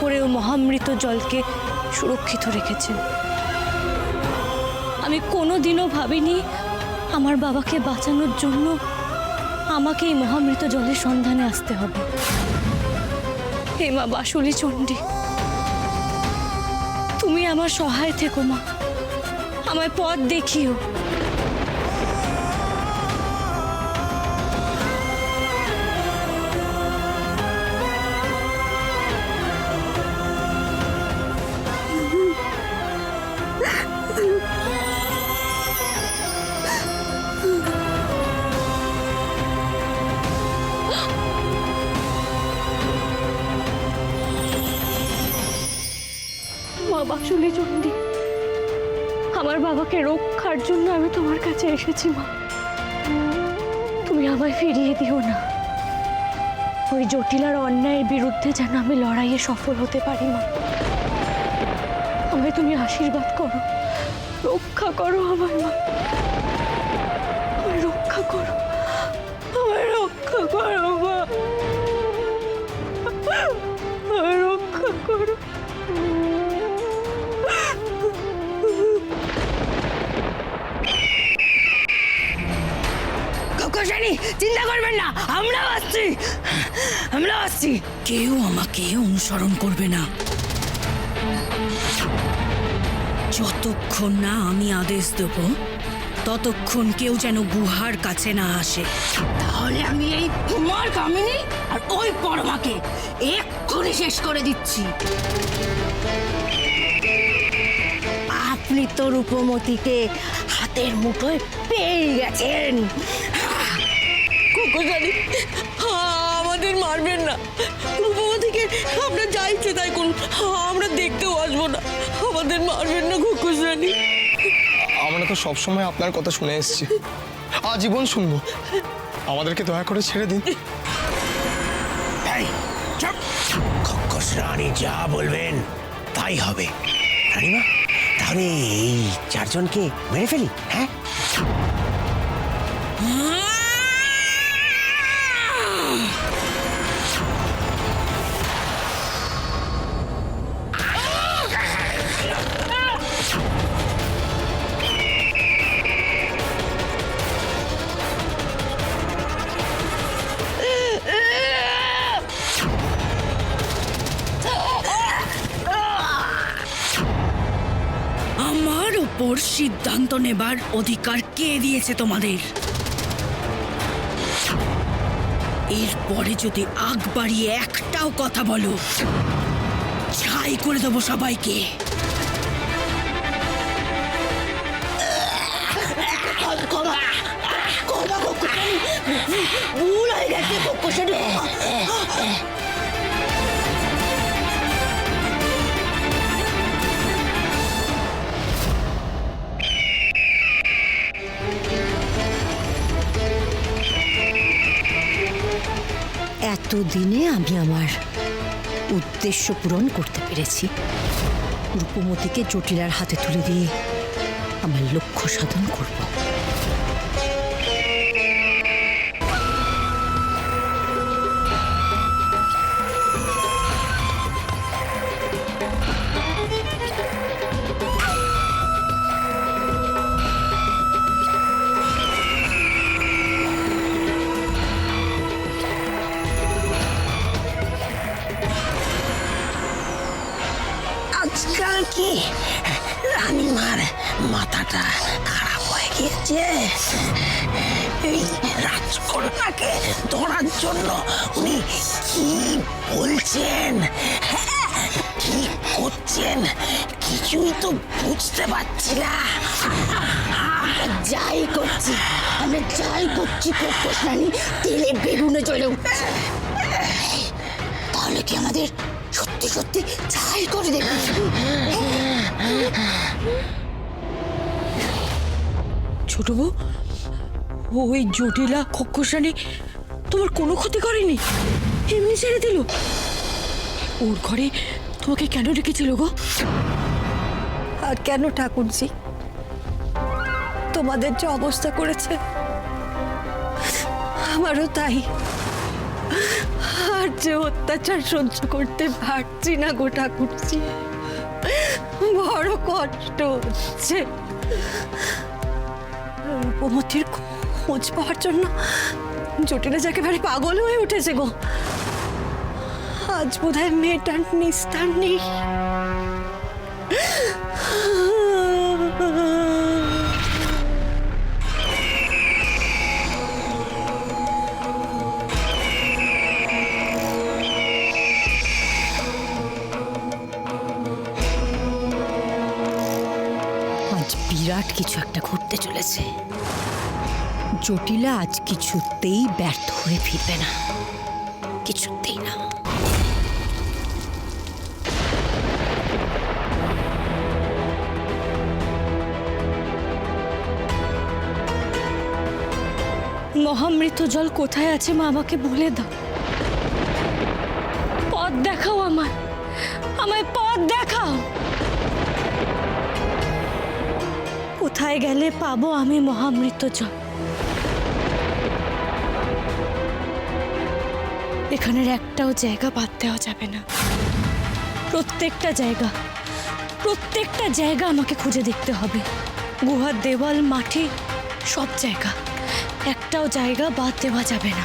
করে ও মহামৃত জলকে সুরক্ষিত রেখেছেন আমি কোনোদিনও ভাবিনি আমার বাবাকে বাঁচানোর জন্য আমাকে এই মহামৃত জলের সন্ধানে আসতে হবে। হে মা বাসুলি চণ্ডী, তুমি আমার সহায় থেকো মা। আমায় পথ দেখিও। আমার বাবাকে রক্ষার জন্য আমি তোমার কাছে এসেছি, মা। তুমি আমায় ফিরিয়ে দিও না। ওই জটিলার অন্যায়ের বিরুদ্ধে যেন আমি লড়াইয়ে সফল হতে পারি, মা। আমায় তুমি আশীর্বাদ করো। রক্ষা করো আমার মা। রক্ষা করো। আমায় রক্ষা করো। খোকসানি চিন্তা করবেন না আমরা আসছি। আমরা আসছি। কেউ আমাকে অনুসরণ করবে না। যতক্ষণ না আমি আদেশ দেব, ততক্ষণ কেউ যেন গুহার কাছে না আসে। তাহলে আমি এই কুমার কামিনী আর ওই পরমাকে এক্ষুনি শেষ করে দিচ্ছি। আপনি তো রূপমতিকে হাতের মুঠোয় পেয়ে গেছেন। কোকোজানি আমাদের মারবেন না। রূপবতীকে আপনার যা ইচ্ছে তাই করুন। আমরা দেখতেও আসব না। আমাদের মারবেন না কোকোজানি আমরা তো সবসময় আপনার কথা শুনে এসেছি। আজীবন শুনব। আমাদেরকে দয়া করে ছেড়ে দিন। খক্কস রানী যা বলবেন তাই হবে। রানীমা তাহলে এই চারজনকে মেরে ফেলি হ্যাঁ? আমার সিদ্ধান্ত নেবার অধিকার কে দিয়েছে তোমাদের? এরপরে যদি আগ বাড়িয়ে একটাও কথা বলো, ছাই করে দেবো সবাইকে। ভুল হয়ে গেছে এতদিনে আমি আমার উদ্দেশ্য পূরণ করতে পেরেছি। রূপমতিকে জটিলার হাতে তুলে দিয়ে আমার লক্ষ্য সাধন করব। আজকাল কি? রানীমার মাথাটা খারাপ হয়ে গিয়েছে। এই রাজকন্যাকে ধরার জন্য উনি কি বলছেন? কি করছেন? কিছুই তো বুঝতে পারছি না। যাই করছি, আমি যাই করছি প্রশ্নানি তেলে বেগুনে চলে উঠছে। তাহলে কি আমাদের সত্যি সত্যি ছাই করে দেবে। ছোট বউ ওই জটিলা খক্ষসানি তোমার কোনো ক্ষতি করেনি? এমনি ছেড়ে দিল। ওর ঘরে তোমাকে কেন রেখেছিল গো? আর কেন ঠাকুরজি? তোমাদের যে অবস্থা করেছে আমারও তাই। আর যে অত্যাচার সহ্য করতে পারছি না গোটা করছি বড় কষ্ট হচ্ছে। রূপমতির খোঁজ পাওয়ার জন্য জটিলা একেবারে পাগল হয়ে উঠেছে গো। আজ বোধহয় মেয়েটার নিস্তার নেই। কিছু একটা ঘটতে চলেছে। জটিলা আজ কিছুতেই ব্যর্থ হয়ে ফিরবে না। কিছুতেই না। মহামৃত জল কোথায় আছে, মা? আমাকে বলে দাও। পথ দেখাও আমার আমায় পথ দেখাও। কোথায় গেলে পাবো আমি মহামৃত এখানের একটাও জায়গা বাদ দেওয়া যাবে না। প্রত্যেকটা জায়গা প্রত্যেকটা জায়গা আমাকে খুঁজে দেখতে হবে। গুহার দেওয়াল, মাটি, সব জায়গা। একটাও জায়গা বাদ দেওয়া যাবে না।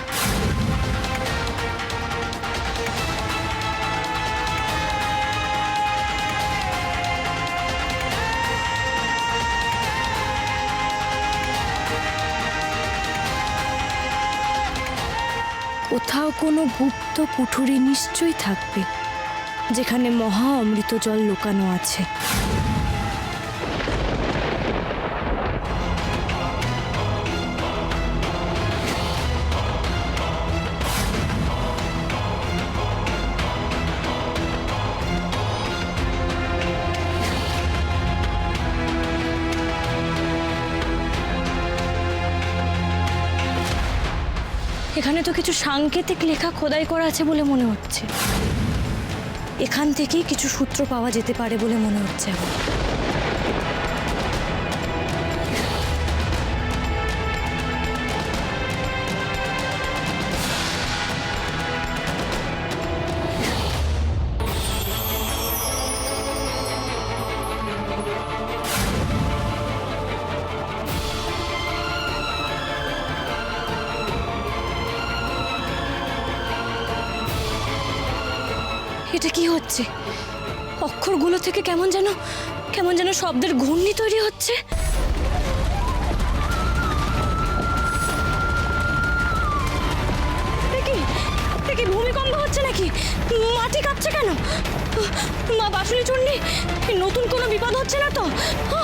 কোনো গুপ্ত কুঠুরি নিশ্চয়ই থাকবে যেখানে মহা অমৃত জল লুকানো আছে। এখানে তো কিছু সাংকেতিক লেখা খোদাই করা আছে বলে মনে হচ্ছে। এখান থেকেই কিছু সূত্র পাওয়া যেতে পারে বলে মনে হচ্ছে আমার। এটা কি হচ্ছে? অক্ষরগুলো থেকে কেমন যেন কেমন যেন শব্দের ঘূর্ণি তৈরি হচ্ছে। ভূমিকম্প হচ্ছে নাকি? মাটি কাঁপছে কেন? মা বাসুলি চন্ডী নতুন কোনো বিপদ হচ্ছে না তো! আহ!